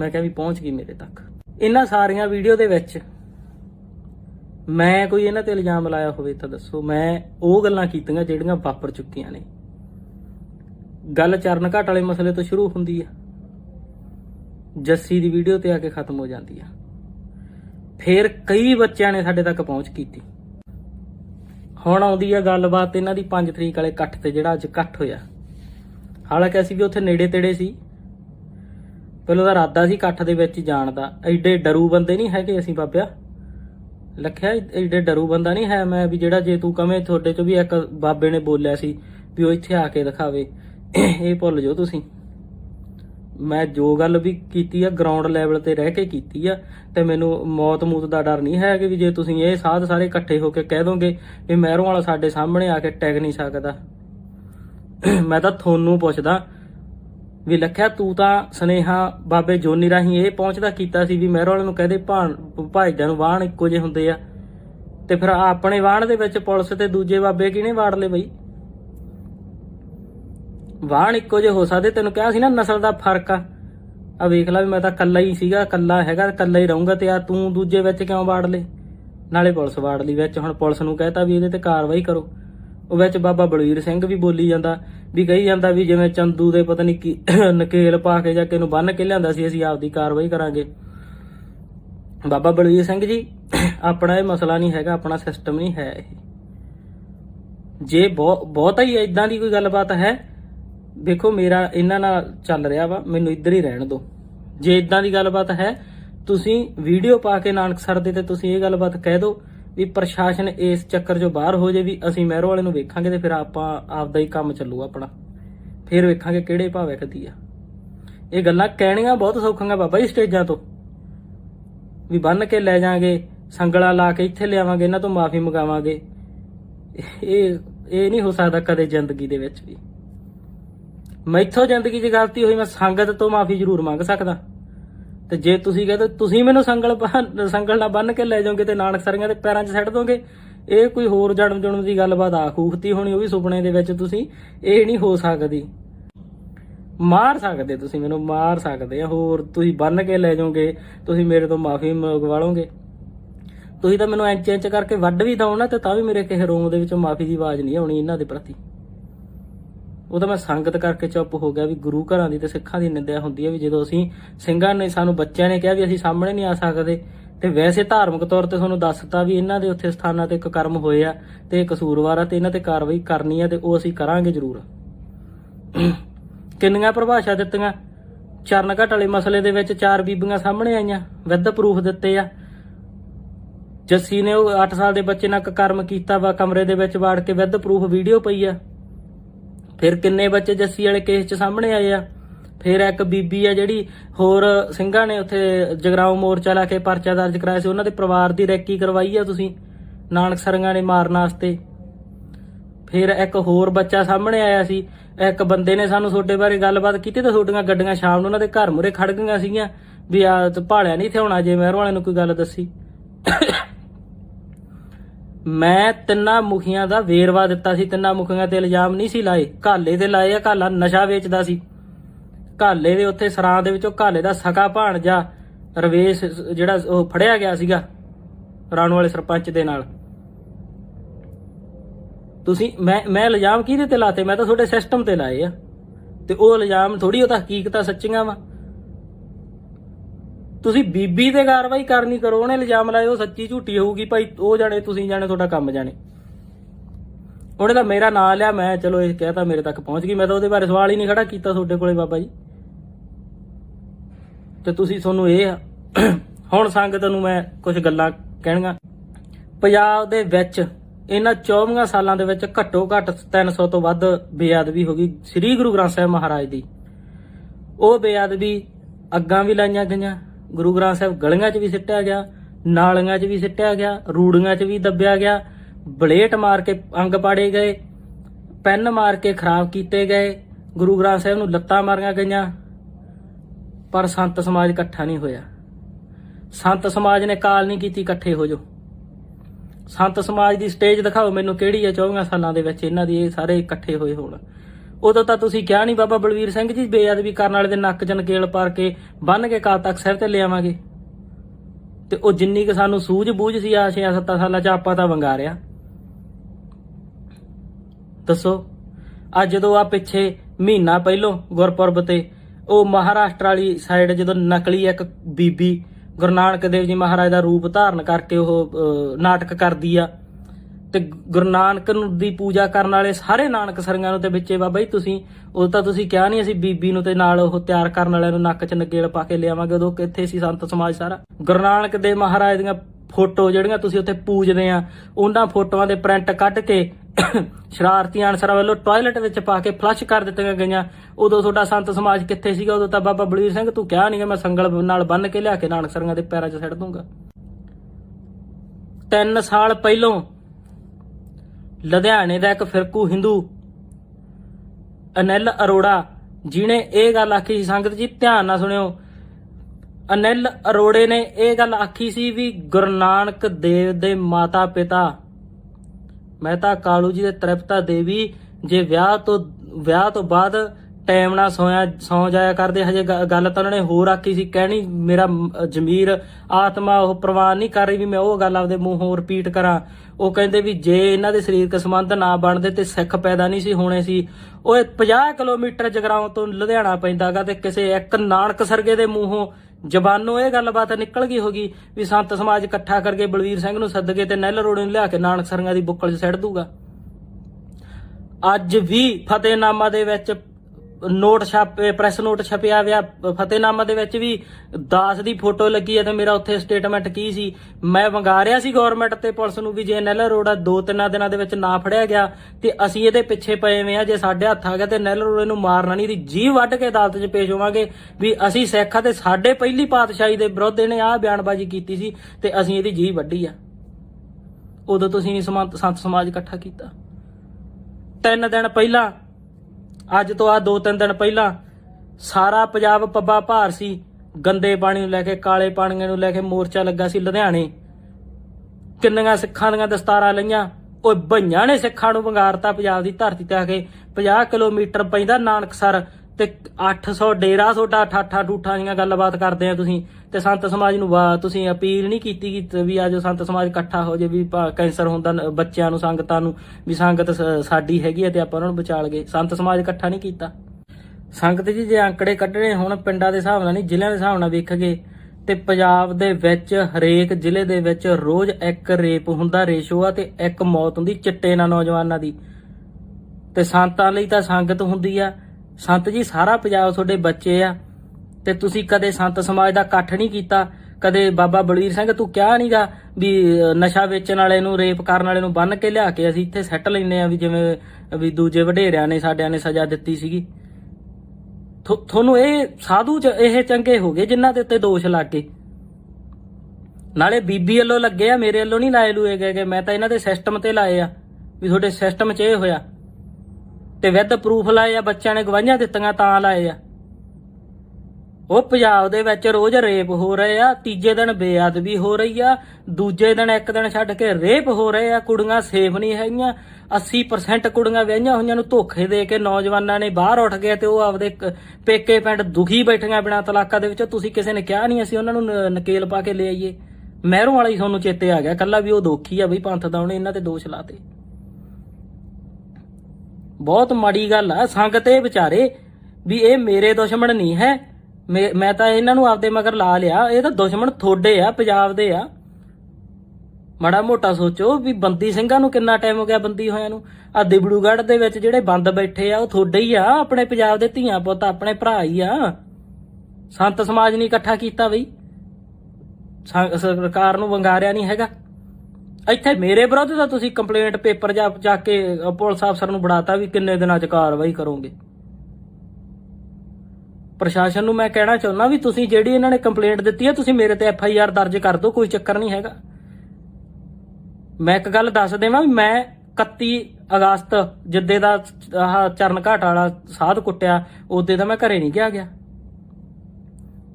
ਮੈਂ ਕਿਹਾ ਵੀ ਪਹੁੰਚ ਗਈ ਮੇਰੇ ਤੱਕ। ਇਹਨਾਂ ਸਾਰੀਆਂ ਵੀਡੀਓ ਦੇ ਵਿੱਚ ਮੈਂ ਕੋਈ ਇਹਨਾਂ ਤੇ ਇਲਜ਼ਾਮ ਲਾਇਆ ਹੋਵੇ ਤਾਂ ਦੱਸੋ, ਮੈਂ ਉਹ ਗੱਲਾਂ ਕੀਤੀਆਂ ਜਿਹੜੀਆਂ ਵਾਪਰ ਚੁੱਕੀਆਂ ਨੇ। ਗੱਲ ਚਰਨ ਘਾਟ ਵਾਲੇ ਮਸਲੇ ਤੋਂ ਸ਼ੁਰੂ ਹੁੰਦੀ ਆ। ਜੱਸੀ ਦੀ ਵੀਡੀਓ ਤੇ ਆ ਕੇ ਖਤਮ ਹੋ ਜਾਂਦੀ ਆ। ਫਿਰ ਕਈ ਬੱਚਿਆਂ ਨੇ ਸਾਡੇ ਤੱਕ ਪਹੁੰਚ ਕੀਤੀ। ਹੁਣ ਆਉਂਦੀ ਆ ਗੱਲਬਾਤ ਇਹਨਾਂ ਦੀ 5 ਤਰੀਕ ਵਾਲੇ ਇਕੱਠ ਤੇ, ਜਿਹੜਾ ਅੱਜ ਇਕੱਠ ਹੋਇਆ। ਹਾਲਾਂਕਿ ਅਸੀਂ ਵੀ ਉੱਥੇ ਨੇੜੇ ਤੇੜੇ ਸੀ। ਪਹਿਲਾਂ ਦਾ ਇਰਾਦਾ ਸੀ ਇਕੱਠ ਦੇ ਵਿੱਚ ਜਾਣ ਦਾ। ਐਡੇ ਡਰੂ ਬੰਦੇ ਨਹੀਂ ਹੈਗੇ ਅਸੀਂ ਬਾਬਿਆ। ਲਖਿਆ ਐਡੇ ਡਰੂ ਬੰਦਾ ਨਹੀਂ ਹੈ ਮੈਂ ਵੀ ਜਿਹੜਾ ਜੇ ਤੂੰ ਕਵੇਂ ਤੁਹਾਡੇ ਚੋਂ ਵੀ ਇੱਕ ਬਾਬੇ ਨੇ ਬੋਲਿਆ ਸੀ ਵੀ ਉਹ ਇੱਥੇ ਆ ਕੇ ਦਿਖਾਵੇ। ਇਹ ਭੁੱਲ ਜਾਓ ਤੁਸੀਂ। ਮੈਂ ਜੋ ਗੱਲ ਵੀ ਕੀਤੀ ਆ ਗਰਾਊਂਡ ਲੈਵਲ ਤੇ ਰਹਿ ਕੇ ਕੀਤੀ ਆ, ਤੇ ਮੈਨੂੰ ਮੌਤ ਮੂਤ ਦਾ ਡਰ ਨਹੀਂ ਹੈ ਕਿ ਵੀ ਜੇ ਤੁਸੀਂ ਇਹ ਸਾਧ ਸਾਰੇ ਇਕੱਠੇ ਹੋ ਕੇ ਕਹਿ ਦੋਗੇ ਵੀ ਮਹਿਰੋਂ ਵਾਲਾ ਸਾਡੇ ਸਾਹਮਣੇ ਆ ਕੇ ਟੈਗ ਨਹੀਂ ਸਕਦਾ। ਮੈਂ ਤਾਂ ਤੁਹਾਨੂੰ ਪੁੱਛਦਾ ਵੀ ਲਖਿਆ, ਤੂੰ ਤਾਂ ਸਨੇਹਾ ਬਾਬੇ ਜੋਨੀ ਰਾਹੀਂ ਇਹ ਪਹੁੰਚਦਾ ਕੀਤਾ ਸੀ ਵੀ ਮਹਿਰੋ ਵਾਲੇ ਨੂੰ ਕਹਦੇ ਭਾਣ ਭਾਈਜਾਂ ਨੂੰ ਵਾਹਣ ਇੱਕੋ ਜਿਹੇ ਹੁੰਦੇ ਆ। ਤੇ ਫਿਰ ਆਪਣੇ ਵਾਹਣ ਦੇ ਵਿੱਚ ਪੁਲਿਸ ਤੇ ਦੂਜੇ ਬਾਬੇ ਕਿਹਨੇ ਵਾੜ ਲਏ ਬਈ? ਵਾਹਣ ਇੱਕੋ ਜਿਹੇ ਹੋ ਸਕਦੇ, ਤੈਨੂੰ ਕਿਹਾ ਸੀ ਨਾ ਨਸਲ ਦਾ ਫ਼ਰਕ ਆ। ਆ ਵੇਖ ਲੈ ਵੀ ਮੈਂ ਤਾਂ ਕੱਲਾ ਹੀ ਸੀਗਾ ਕੱਲਾ ਹੈਗਾ ਕੱਲਾ ਹੀ ਰਹੂੰਗਾ ਤੇ ਆ ਤੂੰ ਦੂਜੇ ਵਿੱਚ ਕਿਉਂ ਵਾੜ ਲਏ? ਨਾਲੇ ਪੁਲਿਸ ਵਾੜ ਲਈ ਵਿੱਚ, ਹੁਣ ਪੁਲਿਸ ਨੂੰ ਕਹਿਤਾ ਵੀ ਇਹਦੇ ਤੇ ਕਾਰਵਾਈ ਕਰੋ। ਉਹ ਵਿੱਚ ਬਾਬਾ ਬਲਵੀਰ ਸਿੰਘ ਵੀ ਬੋਲੀ ਜਾਂਦਾ ਵੀ ਕਹੀ ਜਾਂਦਾ ਵੀ ਜਿਵੇਂ ਚੰਦੂ ਦੇ ਪਤਾ ਨਹੀਂ ਕੀ, ਨਕੇਲ ਪਾ ਕੇ ਜਾਂ ਕਿ ਨੂੰ ਬੰਨ ਕੇ ਲਿਆਂਦਾ ਸੀ, ਅਸੀਂ ਆਪਦੀ ਕਾਰਵਾਈ ਕਰਾਂਗੇ। ਬਾਬਾ ਬਲਵੀਰ ਸਿੰਘ ਜੀ, ਆਪਣਾ ਇਹ ਮਸਲਾ ਨਹੀਂ ਹੈਗਾ, ਆਪਣਾ ਸਿਸਟਮ ਨਹੀਂ ਹੈ ਇਹ। ਜੇ ਬਹੁਤ ਬਹੁਤਾ ਹੀ ਇਦਾਂ ਦੀ ਕੋਈ ਗੱਲਬਾਤ ਹੈ, ਦੇਖੋ ਮੇਰਾ ਇਹਨਾਂ ਨਾਲ ਚੱਲ ਰਿਹਾ ਵਾ, ਮੈਨੂੰ ਇੱਧਰ ਹੀ ਰਹਿਣ ਦਿਓ। ਜੇ ਇਦਾਂ ਦੀ ਗੱਲਬਾਤ ਹੈ, ਤੁਸੀਂ ਵੀਡੀਓ ਪਾ ਕੇ ਨਾਨਕ ਸਰ ਦੇ ਤੇ ਤੁਸੀਂ ਇਹ ਗੱਲਬਾਤ ਕਹਿ ਦਿਓ ਵੀ ਪ੍ਰਸ਼ਾਸਨ ਇਸ ਚੱਕਰ 'ਚੋਂ ਬਾਹਰ ਹੋ ਜੇ ਵੀ ਅਸੀਂ ਮਹਿਰੋ ਵਾਲੇ ਨੂੰ ਵੇਖਾਂਗੇ ਤੇ ਫਿਰ ਆਪਾਂ ਆਪਦਾ ਹੀ ਕੰਮ ਚੱਲੂ ਆਪਣਾ। ਫਿਰ ਵੇਖਾਂਗੇ ਕਿਹੜੇ ਭਾਵੇਂ ਕਦੀ ਆ। ਇਹ ਗੱਲਾਂ ਕਹਿਣੀਆਂ ਬਹੁਤ ਸੌਖੀਆਂ ਬਾਬਾ ਜੀ ਸਟੇਜਾਂ ਤੋਂ। ਵੀ ਬੰਨ ਕੇ ਲੈ ਜਾਾਂਗੇ, ਸੰਗਲਾ ਲਾ ਕੇ ਇੱਥੇ ਲਿਆਵਾਂਗੇ, ਇਹਨਾਂ ਤੋਂ ਮਾਫੀ ਮੰਗਾਵਾਂਗੇ। ਇਹ ਇਹ ਨਹੀਂ ਹੋ ਸਕਦਾ ਕਦੇ ਜ਼ਿੰਦਗੀ ਦੇ ਵਿੱਚ ਵੀ। ਮੈਥੋਂ ਜ਼ਿੰਦਗੀ 'ਚ ਗਲਤੀ ਹੋਈ, ਮੈਂ ਸੰਗਤ ਤੋਂ ਮਾਫੀ ਜ਼ਰੂਰ ਮੰਗ ਸਕਦਾ। ਤੇ ਜੇ ਤੁਸੀਂ ਕਹਿੰਦੇ ਤੁਸੀਂ ਮੈਨੂੰ ਸੰਗਲ ਬੰਨ ਸੰਗਲ ਨਾਲ ਬੰਨ ਕੇ ਲੈ ਜਾਓਗੇ ਤੇ ਨਾਨਕ ਸਰੀਆਂ ਦੇ ਪੈਰਾਂ 'ਚ ਸੱਟ ਦੋਗੇ। ਇਹ ਕੋਈ ਹੋਰ ਜਨਮ ਜਨਮ ਦੀ ਗੱਲਬਾਤ ਆਖੂਖਤੀ ਹੋਣੀ ਉਹ ਵੀ ਸੁਪਨੇ ਦੇ ਵਿੱਚ ਤੁਸੀਂ, ਇਹ ਨਹੀਂ ਹੋ ਸਕਦੀ। ਮਾਰ ਸਕਦੇ ਤੁਸੀਂ ਮੈਨੂੰ, ਮਾਰ ਸਕਦੇ ਆ, ਹੋਰ ਤੁਸੀਂ ਬੰਨ ਕੇ ਲੈ ਜਾਓਗੇ, ਤੁਸੀਂ ਮੇਰੇ ਤੋਂ ਮਾਫੀ ਮੰਗਵਾ ਲਓਗੇ ਤੁਸੀਂ ਤਾਂ ਮੈਨੂੰ ਐਂਚ ਇੰਚ ਕਰਕੇ ਵੱਢ ਵੀ ਦਓ ਨਾ ਤੇ ਤਾਂ ਵੀ ਮੇਰੇ ਕਿਸੇ ਰੂਮ ਦੇ ਵਿੱਚੋਂ ਮਾਫੀ ਦੀ ਆਵਾਜ਼ ਨਹੀਂ ਆਉਣੀ ਇਹਨਾਂ ਦੇ ਪ੍ਰਤੀ। ਉਹ ਤਾਂ ਮੈਂ ਸੰਗਤ ਕਰਕੇ ਚੁੱਪ ਹੋ ਗਿਆ ਵੀ ਗੁਰੂ ਘਰਾਂ ਦੀ ਤੇ ਸਿੱਖਾਂ ਦੀ ਨਿੰਦਿਆ ਹੁੰਦੀ ਹੈ ਵੀ ਜਦੋਂ ਅਸੀਂ ਸਿੰਘਾਂ ਨੇ ਸਾਨੂੰ ਬੱਚਿਆਂ ਨੇ ਕਿਹਾ ਵੀ ਅਸੀਂ ਸਾਹਮਣੇ ਨਹੀਂ ਆ ਸਕਦੇ, ਤੇ ਵੈਸੇ ਧਾਰਮਿਕ ਤੌਰ ਤੇ ਤੁਹਾਨੂੰ ਦੱਸਤਾ ਵੀ ਇਹਨਾਂ ਦੇ ਉੱਥੇ ਸਥਾਨਾਂ ਤੇ ਇੱਕ ਕਰਮ ਹੋਏ ਆ ਤੇ ਕਸੂਰਵਾਰ ਆ ਤੇ ਇਹਨਾਂ ਤੇ ਕਾਰਵਾਈ ਕਰਨੀ ਆ ਤੇ ਉਹ ਅਸੀਂ ਕਰਾਂਗੇ ਜ਼ਰੂਰ। ਕਿੰਨੀਆਂ ਪਰਿਭਾਸ਼ਾ ਦਿੱਤੀਆਂ? ਚਰਨ ਘਟ ਵਾਲੇ ਮਸਲੇ ਦੇ ਵਿੱਚ ਚਾਰ ਬੀਬੀਆਂ ਸਾਹਮਣੇ ਆਈਆਂ, ਵਿਦ ਪ੍ਰੂਫ ਦਿੱਤੇ ਆ। ਜੱਸੀ ਨੇ ਉਹ 8 ਸਾਲ ਦੇ ਬੱਚੇ ਨਾਲ ਕਰਮ ਕੀਤਾ ਵਾ, ਕਮਰੇ ਦੇ ਵਿੱਚ ਵਾੜ ਕੇ ਵਿਦ ਪ੍ਰੂਫ ਵੀਡੀਓ ਪਈ ਆ। ਫਿਰ ਕਿੰਨੇ ਬੱਚੇ ਜੱਸੀ ਵਾਲੇ ਕੇਸ 'ਚ ਸਾਹਮਣੇ ਆਏ ਆ? ਫਿਰ ਇੱਕ ਬੀਬੀ ਆ ਜਿਹੜੀ ਹੋਰ ਸਿੰਘਾਂ ਨੇ ਉੱਥੇ ਜਗਰਾਉਂ ਮੋਰਚਾ ਲਾ ਕੇ ਪਰਚਾ ਦਰਜ ਕਰਾਇਆ ਸੀ, ਉਹਨਾਂ ਦੇ ਪਰਿਵਾਰ ਦੀ ਰੈਕੀ ਕਰਵਾਈ ਆ ਤੁਸੀਂ, ਨਾਨਕ ਸਰੰਗਾਂ ਨੇ ਮਾਰਨ ਵਾਸਤੇ। ਫਿਰ ਇੱਕ ਹੋਰ ਬੱਚਾ ਸਾਹਮਣੇ ਆਇਆ ਸੀ, ਇੱਕ ਬੰਦੇ ਨੇ ਸਾਨੂੰ ਤੁਹਾਡੇ ਬਾਰੇ ਗੱਲਬਾਤ ਕੀਤੀ ਤੇ ਤੁਹਾਡੀਆਂ ਗੱਡੀਆਂ ਸ਼ਾਮ ਨੂੰ ਉਹਨਾਂ ਦੇ ਘਰ ਮੁਰੇ ਖੜ ਗਈਆਂ ਸੀਗੀਆਂ, ਵੀ ਆ ਭਾਲਿਆ ਨਹੀਂ ਇੱਥੇ ਹੋਣਾ ਜੇ ਮਹਿਰ ਵਾਲਿਆਂ ਨੂੰ ਕੋਈ ਗੱਲ ਦੱਸੀ। ਮੈਂ ਤਿੰਨਾਂ ਮੁਖੀਆਂ ਦਾ ਵੇਰਵਾ ਦਿੱਤਾ ਸੀ। ਤਿੰਨਾਂ ਮੁਖੀਆਂ ਤੇ ਇਲਜ਼ਾਮ ਨਹੀਂ ਸੀ ਲਾਏ। ਘਾਲੇ ਤੇ ਲਾਏ ਆ, ਘਾਲਾ ਨਸ਼ਾ ਵੇਚਦਾ ਸੀ। ਘਾਲੇ ਦੇ ਉੱਥੇ ਸਰਾਂ ਦੇ ਵਿੱਚੋਂ ਘਾਲੇ ਦਾ ਸਕਾ ਭਾਣਜਾ ਰਵੇਸ਼, ਜਿਹੜਾ ਉਹ ਫੜਿਆ ਗਿਆ ਸੀਗਾ ਰਾਣੋ ਵਾਲੇ ਸਰਪੰਚ ਦੇ ਨਾਲ। ਤੁਸੀਂ, ਮੈਂ ਮੈਂ ਇਲਜ਼ਾਮ ਕਿਹਦੇ ਤੇ ਲਾਤੇ? ਮੈਂ ਤਾਂ ਤੁਹਾਡੇ ਸਿਸਟਮ ਤੇ ਲਾਏ ਆ। ਤੇ ਉਹ ਇਲਜ਼ਾਮ ਥੋੜੀ ਉਹ ਤਾਂ ਹਕੀਕਤਾਂ ਸੱਚੀਆਂ ਵਾ। ਤੁਸੀਂ ਬੀਬੀ ਤੇ ਕਾਰਵਾਈ ਕਰਨੀ ਕਰੋ ਉਹਨੇ ਇਲਜ਼ਾਮ ਲਾਏ ਉਹ ਸੱਚੀ ਝੂਠੀ ਹੋਊਗੀ ਭਾਈ ਉਹ ਜਾਣੇ ਤੁਸੀਂ ਜਾਣੇ ਤੁਹਾਡਾ ਕੰਮ ਜਾਣੇ। ਉਹਨੇ ਤਾਂ ਮੇਰਾ ਨਾਂ ਲਿਆ ਮੈਂ ਚਲੋ ਇਹ ਕਹਿਤਾ ਮੇਰੇ ਤੱਕ ਪਹੁੰਚ ਗਈ। ਮੈਂ ਤਾਂ ਉਹਦੇ ਬਾਰੇ ਸਵਾਲ ਹੀ ਨਹੀਂ ਖੜਾ ਕੀਤਾ ਤੁਹਾਡੇ ਕੋਲੇ ਬਾਬਾ ਜੀ। ਤੇ ਤੁਸੀਂ ਤੁਹਾਨੂੰ ਇਹ ਆ, ਹੁਣ ਸੰਗਤ ਨੂੰ ਮੈਂ ਕੁਝ ਗੱਲਾਂ ਕਹਿਣੀਆਂ। ਪੰਜਾਬ ਦੇ ਵਿੱਚ ਇਹਨਾਂ 24 ਸਾਲਾਂ ਦੇ ਵਿੱਚ ਘੱਟੋ ਘੱਟ 300 ਤੋਂ ਵੱਧ ਬੇਅਦਬੀ ਹੋ ਗਈ ਸ੍ਰੀ ਗੁਰੂ ਗ੍ਰੰਥ ਸਾਹਿਬ ਮਹਾਰਾਜ ਦੀ। ਉਹ ਬੇਅਦਬੀ ਅੱਗਾਂ ਵੀ ਲਾਈਆਂ ਗਈਆਂ ਗੁਰੂ ਗ੍ਰੰਥ ਸਾਹਿਬ ਗਲੀਆਂ 'ਚ ਵੀ ਸਿੱਟਿਆ ਗਿਆ, ਨਾਲੀਆਂ 'ਚ ਵੀ ਸਿੱਟਿਆ ਗਿਆ, ਰੂੜੀਆਂ 'ਚ ਵੀ ਦੱਬਿਆ ਗਿਆ, ਬਲੇਟ ਮਾਰ ਕੇ ਅੰਗ ਪਾੜੇ ਗਏ, ਪੈਨ ਮਾਰ ਕੇ ਖਰਾਬ ਕੀਤੇ ਗਏ, ਗੁਰੂ ਗ੍ਰੰਥ ਸਾਹਿਬ ਨੂੰ ਲੱਤਾਂ ਮਾਰੀਆਂ ਗਈਆਂ, ਪਰ ਸੰਤ ਸਮਾਜ ਇਕੱਠਾ ਨਹੀਂ ਹੋਇਆ। ਸੰਤ ਸਮਾਜ ਨੇ ਕਾਲ ਨਹੀਂ ਕੀਤੀ, ਇਕੱਠੇ ਹੋ ਜਾਓ। ਸੰਤ ਸਮਾਜ ਦੀ ਸਟੇਜ ਦਿਖਾਓ ਮੈਨੂੰ ਕਿਹੜੀ ਹੈ 24 ਸਾਲਾਂ ਦੇ ਵਿੱਚ ਇਹਨਾਂ ਦੀ ਇਹ ਸਾਰੇ ਇਕੱਠੇ ਹੋਏ ਹੋਣ। ਉਦੋਂ ਤਾਂ ਤੁਸੀਂ ਕਿਹਾ ਨਹੀਂ ਬਾਬਾ ਬਲਵੀਰ ਸਿੰਘ ਜੀ ਬੇਅਦਬੀ ਕਰਨ ਵਾਲੇ ਦੇ ਨੱਕ 'ਚ ਨਕੇਲ ਪਾਰ ਕੇ ਬੰਨ ਕੇ ਕਾਲ ਤੱਕ ਸਿਰ ਤੇ ਲਿਆਵਾਂਗੇ ਤੇ ਉਹ ਜਿੰਨੀ ਕਿ ਸਾਨੂੰ ਸੂਝ ਬੂਝ ਸੀ ਆ 6-7 ਸਾਲਾਂ 'ਚ ਆਪਾਂ ਤਾਂ ਵੰਗਾਰਿਆ ਦੱਸੋ ਅੱਜ ਜਦੋਂ ਆ ਪਿੱਛੇ ਮਹੀਨਾ ਪਹਿਲੋਂ ਗੁਰਪੁਰਬ ਤੇ ਉਹ ਮਹਾਰਾਸ਼ਟਰ ਵਾਲੀ ਸਾਈਡ ਜਦੋਂ ਨਕਲੀ ਇੱਕ ਬੀਬੀ ਗੁਰੂ ਨਾਨਕ ਦੇਵ ਜੀ ਮਹਾਰਾਜ ਦਾ ਰੂਪ ਧਾਰਨ ਕਰਕੇ ਉਹ ਨਾਟਕ ਕਰਦੀ ਆ ਤੇ ਗੁਰੂ ਨਾਨਕ ਨੂੰ ਦੀ ਪੂਜਾ ਕਰਨ ਵਾਲੇ ਸਾਰੇ ਨਾਨਕ ਸਰੀਆਂ ਨੂੰ ਤੇ ਵਿੱਚੇ ਬਾਬਾ ਜੀ ਤੁਸੀਂ, ਉਹ ਤਾਂ ਤੁਸੀਂ ਕਿਹਾ ਨਹੀਂ ਅਸੀਂ ਬੀਬੀ ਨੂੰ ਤੇ ਨਾਲ ਉਹ ਤਿਆਰ ਕਰਨ ਵਾਲਿਆਂ ਨੂੰ ਨੱਕ 'ਚ ਨਕੇਲ ਪਾ ਕੇ ਲਿਆਵਾਂਗੇ, ਉਦੋਂ ਕਿੱਥੇ ਸੀ ਸੰਤ ਸਮਾਜ ਸਾਰਾ? ਗੁਰੂ ਨਾਨਕ ਦੇ ਮਹਾਰਾਜ ਦੀਆਂ ਫੋਟੋ ਜਿਹੜੀਆਂ ਤੁਸੀਂ ਉੱਥੇ ਪੂਜਦੇ ਆ, ਉਹਨਾਂ ਫੋਟੋਆਂ ਦੇ ਪ੍ਰਿੰਟ ਕੱਢ ਕੇ ਸ਼ਰਾਰਤੀ ਅਨਸਰਾਂ ਵੱਲੋਂ ਟਾਇਲਟ ਵਿੱਚ ਪਾ ਕੇ ਫਲਸ਼ ਕਰ ਦਿੱਤੀਆਂ ਗਈਆਂ। ਉਦੋਂ ਤੁਹਾਡਾ ਸੰਤ ਸਮਾਜ ਕਿੱਥੇ ਸੀਗਾ? ਉਦੋਂ ਤਾਂ ਬਾਬਾ ਬਲਵੀਰ ਸਿੰਘ ਤੂੰ ਕਿਹਾ ਨਹੀਂ ਮੈਂ ਸੰਗਲ ਨਾਲ ਬੰਨ ਕੇ ਲਿਆ ਕੇ ਨਾਨਕ ਸਰੀਆਂ ਦੇ ਪੈਰਾਂ 'ਚ ਸਿੱਟ ਦੂੰਗਾ। ਤਿੰਨ ਸਾਲ ਪਹਿਲੋਂ ਲੁਧਿਆਣੇ ਦਾ ਇੱਕ ਫਿਰਕੂ ਹਿੰਦੂ, ਅਨਿਲ ਅਰੋੜਾ ਜਿਨੇ ਇਹ ਗੱਲ ਆਖੀ ਸੀ, ਸੰਗਤ ਜੀ ਧਿਆਨ ਨਾਲ ਸੁਣਿਓ। ਅਨਿਲ ਅਰੋੜੇ ਨੇ ਇਹ ਗੱਲ ਆਖੀ ਸੀ ਵੀ ਗੁਰੂ ਨਾਨਕ ਦੇਵ ਦੇ ਮਾਤਾ ਪਿਤਾ ਮਹਿਤਾ ਕਾਲੂ ਜੀ ਦੇ ਤ੍ਰਿਪਤਾ ਦੇਵੀ, ਜੇ ਵਿਆਹ ਤੋਂ ਵਿਆਹ ਤੋਂ ਬਾਅਦ ਟਾਈਮ ਨਾਲ ਸੋਇਆ, ਸੌ ਜਾਇਆ ਕਰਦੇ, ਹਜੇ ਗੱਲ ਤਾਂ ਉਹਨਾਂ ਨੇ ਹੋਰ ਆਖੀ ਸੀ, ਕਹਿਣੀ ਮੇਰਾ ਜ਼ਮੀਰ ਆਤਮਾ ਉਹ ਪ੍ਰਵਾਨ ਨਹੀਂ ਕਰ ਰਹੀ ਵੀ ਮੈਂ ਉਹ ਗੱਲ ਆਪਦੇ ਮੂੰਹੋਂ ਰਿਪੀਟ ਕਰਾਂ। ਉਹ ਕਹਿੰਦੇ ਵੀ ਜੇ ਇਹਨਾਂ ਦੇ ਸਰੀਰਕ ਸੰਬੰਧ ਨਾ ਬਣਦੇ ਤੇ ਸਿੱਖ ਪੈਦਾ ਨਹੀਂ ਸੀ ਹੋਣੇ ਸੀ। ਓਏ 50 ਕਿਲੋਮੀਟਰ ਜਗਰਾਉਂ ਤੋਂ ਲੁਧਿਆਣਾ ਪੈਂਦਾਗਾ ਤੇ ਕਿਸੇ ਇੱਕ ਨਾਨਕ ਸਰਗੇ ਦੇ ਮੂੰਹੋਂ ਜ਼ਬਾਨੋਂ ਇਹ ਗੱਲਬਾਤ ਨਿਕਲ ਗਈ ਹੋਗੀ ਵੀ ਸੰਤ ਸਮਾਜ ਇਕੱਠਾ ਕਰਕੇ ਬਲਵੀਰ ਸਿੰਘ ਨੂੰ ਸੱਦ ਕੇ ਤੇ ਨਹਿਲ ਰੋੜੇ ਨੂੰ ਲਿਆ ਕੇ ਨਾਨਕ ਸਰਗਾ ਦੀ ਬੁੱਕਲ 'ਚ ਸਿੱਟ ਦੂਗਾ। ਅੱਜ ਵੀ ਫਤਿਹਨਾਮਾ ਦੇ ਵਿੱਚ ਨੋਟ ਛਾਪੇ ਪ੍ਰੈਸ ਨੋਟ ਛਪਿਆ ਹੋਇਆ ਫਤਿਹਨਾਮਾ ਦੇ ਵਿੱਚ ਵੀ ਦਾਸ ਦੀ ਫੋਟੋ ਲੱਗੀ ਹੈ ਤੇ ਮੇਰਾ ਉੱਥੇ ਸਟੇਟਮੈਂਟ ਕੀ ਸੀ? ਮੈਂ ਵੰਗਾਰਿਆ ਸੀ ਗਵਰਨਮੈਂਟ ਤੇ ਪੁਲਿਸ ਨੂੰ ਵੀ ਜੇ ਨਹਿਲ ਰੋੜਾ ਦੋ ਤਿੰਨਾਂ ਦਿਨਾਂ ਦੇ ਵਿੱਚ ਨਾ ਫੜਿਆ ਗਿਆ ਤੇ ਅਸੀਂ ਇਹਦੇ ਪਿੱਛੇ ਪਏ ਹੋਏ ਆ, ਜੇ ਸਾਡੇ ਹੱਥ ਆ ਗਿਆ ਤੇ ਨਹਿਲ ਰੋੜੇ ਨੂੰ ਮਾਰਨਾ ਨਹੀਂ ਦੀ ਜੀਵ ਵੱਢ ਕੇ ਅਦਾਲਤ 'ਚ ਪੇਸ਼ ਹੋਵਾਂਗੇ ਵੀ ਅਸੀਂ ਸਿੱਖ ਆ ਤੇ ਸਾਡੇ ਪਹਿਲੀ ਪਾਤਸ਼ਾਹੀ ਦੇ ਵਿਰੁੱਧ ਇਹਨੇ ਆਹ ਬਿਆਨਬਾਜ਼ੀ ਕੀਤੀ ਸੀ ਤੇ ਅਸੀਂ ਇਹਦੀ ਜੀਵ ਵੱਢੀ ਆ। ਉਦੋਂ ਤੁਸੀਂ ਨਹੀਂ ਸੰਤ ਸਮਾਜ ਇਕੱਠਾ ਕੀਤਾ। ਤਿੰਨ ਦਿਨ ਪਹਿਲਾਂ ਅੱਜ ਤੋਂ ਆ ਦੋ ਤਿੰਨ ਦਿਨ ਪਹਿਲਾਂ ਸਾਰਾ ਪੰਜਾਬ ਪੱਬਾ ਭਾਰ ਸੀ। ਗੰਦੇ ਪਾਣੀ ਨੂੰ ਲੈ ਕੇ, ਕਾਲੇ ਪਾਣੀਆਂ ਨੂੰ ਲੈ ਕੇ ਮੋਰਚਾ ਲੱਗਾ ਸੀ ਲੁਧਿਆਣੇ। ਕਿੰਨੀਆਂ ਸਿੱਖਾਂ ਦੀਆਂ ਦਸਤਾਰਾਂ ਲਈਆਂ। ਉਹ ਭਈਆਂ ਨੇ ਸਿੱਖਾਂ ਨੂੰ ਵੰਗਾਰਤਾ ਪੰਜਾਬ ਦੀ ਧਰਤੀ ਤੇ ਆ ਕੇ। 50 ਕਿਲੋਮੀਟਰ ਪੈਂਦਾ ਨਾਨਕਸਰ। ਤੇ 800 ਡੇਰਾ ਤੁਹਾਡਾ ਠਾਠਾ ਠੂਠਾਂ ਦੀਆਂ ਗੱਲਬਾਤ ਕਰਦੇ ਆ ਤੁਸੀਂ। ਤੇ ਸੰਤ ਸਮਾਜ ਨੂੰ ਵਾ ਤੁਸੀਂ ਅਪੀਲ ਨਹੀਂ ਕੀਤੀ ਕਿ ਵੀ ਅੱਜ ਸੰਤ ਸਮਾਜ ਇਕੱਠਾ ਹੋ ਜੇ, ਵੀ ਭਾ- ਕੈਂਸਰ ਹੁੰਦਾ ਬੱਚਿਆਂ ਨੂੰ, ਸੰਗਤਾਂ ਨੂੰ, ਵੀ ਸੰਗਤ ਸ- ਸਾਡੀ ਹੈਗੀ ਹੈ ਤੇ ਆਪਾਂ ਉਹਨਾਂ ਨੂੰ ਬਚਾ ਲਗੇ ਸੰਤ ਸਮਾਜ ਇਕੱਠਾ ਨਹੀਂ ਕੀਤਾ। ਸੰਗਤ ਜੀ ਜੇ ਅੰਕੜੇ ਕੱਢਣੇ ਹੁਣ, ਪਿੰਡਾਂ ਦੇ ਹਿਸਾਬ ਨਾਲ ਨਹੀਂ, ਜ਼ਿਲ੍ਹਿਆਂ ਦੇ ਹਿਸਾਬ ਨਾਲ ਵੇਖਗੇ ਤੇ ਪੰਜਾਬ ਦੇ ਵਿੱਚ ਹਰੇਕ ਜ਼ਿਲ੍ਹੇ ਦੇ ਵਿੱਚ ਰੋਜ਼ ਇੱਕ ਰੇਪ ਹੁੰਦਾ ਰੇਸ਼ੋ ਆ ਤੇ ਇੱਕ ਮੌਤ ਹੁੰਦੀ, ਚਿੱਟੇ ਨਾਲ ਨੌਜਵਾਨਾਂ ਦੀ। ਤੇ ਸੰਤਾਂ ਲਈ ਤਾਂ ਸੰਗਤ ਹੁੰਦੀ ਆ। ਸੰਤ ਜੀ ਸਾਰਾ ਪੰਜਾਬ ਤੁਹਾਡੇ ਬੱਚੇ ਆ। ਤੇ ਤੁਸੀਂ ਕਦੇ ਸੰਤ ਸਮਾਜ ਦਾ ਇਕੱਠ ਨਹੀਂ ਕੀਤਾ? ਕਦੇ ਬਾਬਾ ਬਲਵੀਰ ਸਿੰਘ ਤੂੰ ਕਿਹਾ ਨਹੀਂਗਾ ਵੀ ਨਸ਼ਾ ਵੇਚਣ ਵਾਲੇ ਨੂੰ ਰੇਪ ਕਰਨ ਵਾਲੇ ਨੂੰ ਬੰਨ ਕੇ ਲਿਆ ਕੇ ਅਸੀਂ ਇੱਥੇ ਸੈੱਟ ਲੈਨੇ ਆ ਵੀ ਜਿਵੇਂ ਵੀ ਦੂਜੇ ਵਡੇਰਿਆਂ ਨੇ ਸਾਡਿਆਂ ਨੇ ਸਜ਼ਾ ਦਿੱਤੀ ਸੀਗੀ। ਥੋ- ਤੁਹਾਨੂੰ ਇਹ ਸਾਧੂ ਚ ਇਹ ਚੰਗੇ ਹੋ ਗਏ ਜਿਨ੍ਹਾਂ ਦੇ ਉੱਤੇ ਦੋਸ਼ ਲੱਗ। ਗਏ ਨਾਲੇ ਬੀਬੀ ਵੱਲੋਂ ਲੱਗੇ ਆ ਮੇਰੇ ਵੱਲੋਂ ਨਹੀਂ ਲਾਏ ਲੂਏ ਗਏ ਗੇ, ਮੈਂ ਤਾਂ ਇਹਨਾਂ ਦੇ ਸਿਸਟਮ ਤੇ ਲਾਏ ਆ ਵੀ ਤੁਹਾਡੇ ਸਿਸਟਮ 'ਚ ਇਹ ਹੋਇਆ। ਤੇ ਵਿਦ ਪ੍ਰੂਫ ਲਾਏ ਆ, ਬੱਚਿਆਂ ਨੇ ਗਵਾਹੀਆਂ ਦਿੱਤੀਆਂ, ਤਾਂ ਲਾਏ ਆ। ਉਹ ਪੰਜਾਬ ਦੇ ਵਿੱਚ ਰੋਜ਼ ਰੇਪ ਹੋ ਰਹੇ ਆ, ਤੀਜੇ ਦਿਨ ਬੇਅਦਬੀ ਹੋ ਰਹੀ ਆ, ਦੂਜੇ ਦਿਨ ਇੱਕ ਦਿਨ ਛੱਡ ਕੇ ਰੇਪ ਹੋ ਰਹੇ ਆ, ਕੁੜੀਆਂ ਸੇਫ ਨਹੀਂ ਹੈਗੀਆਂ 80% ਕੁੜੀਆਂ ਵਿਆਹੀਆਂ ਹੋਈਆਂ ਨੂੰ ਧੋਖੇ ਦੇ ਕੇ ਨੌਜਵਾਨਾਂ ਨੇ ਬਾਹਰ ਉੱਠ ਗਏ ਤੇ ਉਹ ਆਪਦੇ ਕ- ਪੇਕੇ ਪਿੰਡ ਦੁਖੀ ਬੈਠੀਆਂ ਬਿਨਾਂ ਤਲਾਕਾਂ ਦੇ ਵਿੱਚ, ਤੁਸੀਂ ਕਿਸੇ ਨੇ ਕਿਹਾ ਨਹੀਂ, ਅਸੀਂ ਉਹਨਾਂ ਨੂੰ, ਨਕੇਲ ਪਾ ਕੇ ਲੈ ਆਈਏ। ਮਹਿਰੋਂ ਵਾਲਾ ਤੁਹਾਨੂੰ ਚੇਤੇ ਆ ਗਿਆ, ਕੱਲਾ ਵੀ ਉਹ ਦੋਖੀ ਆ, ਬਈ ਪੰਥ ਦਾ ਉਹਨੇ ਇਹਨਾਂ ਤੇ ਦੋਸ਼ ਲਾਤੇ। ਬਹੁਤ ਮਾੜੀ ਗੱਲ ਆ ਸੰਗਤ ਇਹ ਵਿਚਾਰੇ, ਵੀ ਇਹ ਮੇਰੇ ਦੁਸ਼ਮਣ ਨਹੀਂ ਹੈ। ਮੈਂ ਮੈਂ ਤਾਂ ਇਹਨਾਂ ਨੂੰ ਆਪਦੇ ਮਗਰ ਲਾ ਲਿਆ। ਇਹ ਤਾਂ ਦੁਸ਼ਮਣ ਥੋੜੇ ਆ, ਪੰਜਾਬ ਦੇ ਆ। ਮਾੜਾ ਮੋਟਾ ਸੋਚੋ ਵੀ ਬੰਦੀ ਸਿੰਘਾਂ ਨੂੰ ਕਿੰਨਾ ਟਾਈਮ ਹੋ ਗਿਆ ਬੰਦੀ ਹੋਇਆਂ ਨੂੰ। ਆ ਦਿਬੜੂਗੜ੍ਹ ਦੇ ਵਿੱਚ ਜਿਹੜੇ ਬੰਦ ਬੈਠੇ ਆ, ਉਹ ਥੋੜੇ ਹੀ ਆ, ਆਪਣੇ ਪੰਜਾਬ ਦੇ ਧੀਆਂ ਪੁੱਤ, ਆਪਣੇ ਭਰਾ ਹੀ ਆ। ਸੰਤ ਸਮਾਜ ਨਹੀਂ ਇਕੱਠਾ ਕੀਤਾ ਬਈ। ਸੰ- ਸਰਕਾਰ ਨੂੰ ਵੰਗਾਰਿਆ ਨਹੀਂ ਹੈਗਾ। ਇੱਥੇ ਮੇਰੇ ਵਿਰੁੱਧ ਤਾਂ ਤੁਸੀਂ ਕੰਪਲੇਂਟ ਪੇਪਰ ਜਾ ਜਾ ਕੇ ਪੁਲਿਸ ਅਫਸਰ ਨੂੰ ਬੜਾਤਾ ਵੀ ਕਿੰਨੇ ਦਿਨਾਂ ਚ ਕਾਰਵਾਈ ਕਰੋਗੇ। ਪ੍ਰਸ਼ਾਸਨ ਨੂੰ ਮੈਂ ਕਹਿਣਾ ਚਾਹੁੰਦਾ ਵੀ ਤੁਸੀਂ ਜਿਹੜੀ ਇਹਨਾਂ ਨੇ ਕੰਪਲੇਂਟ ਦਿੱਤੀ ਹੈ ਤੁਸੀਂ ਮੇਰੇ ਤੇ ਐਫ ਆਈ ਆਰ ਦਰਜ ਕਰ ਦਿਓ, ਕੋਈ ਚੱਕਰ ਨਹੀਂ ਹੈਗਾ। ਮੈਂ ਇੱਕ ਗੱਲ ਦੱਸ ਦੇਵਾਂ ਵੀ ਮੈਂ 31 ਅਗਸਤ ਜਿੱਦੇ ਦਾ, ਆਹ, ਚਰਨ ਘਾਟ ਵਾਲਾ ਸਾਧ ਕੁੱਟਿਆ, ਉਹਦੇ ਦਾ ਮੈਂ ਘਰੇ ਨਹੀਂ ਗਿਆ ਗਿਆ।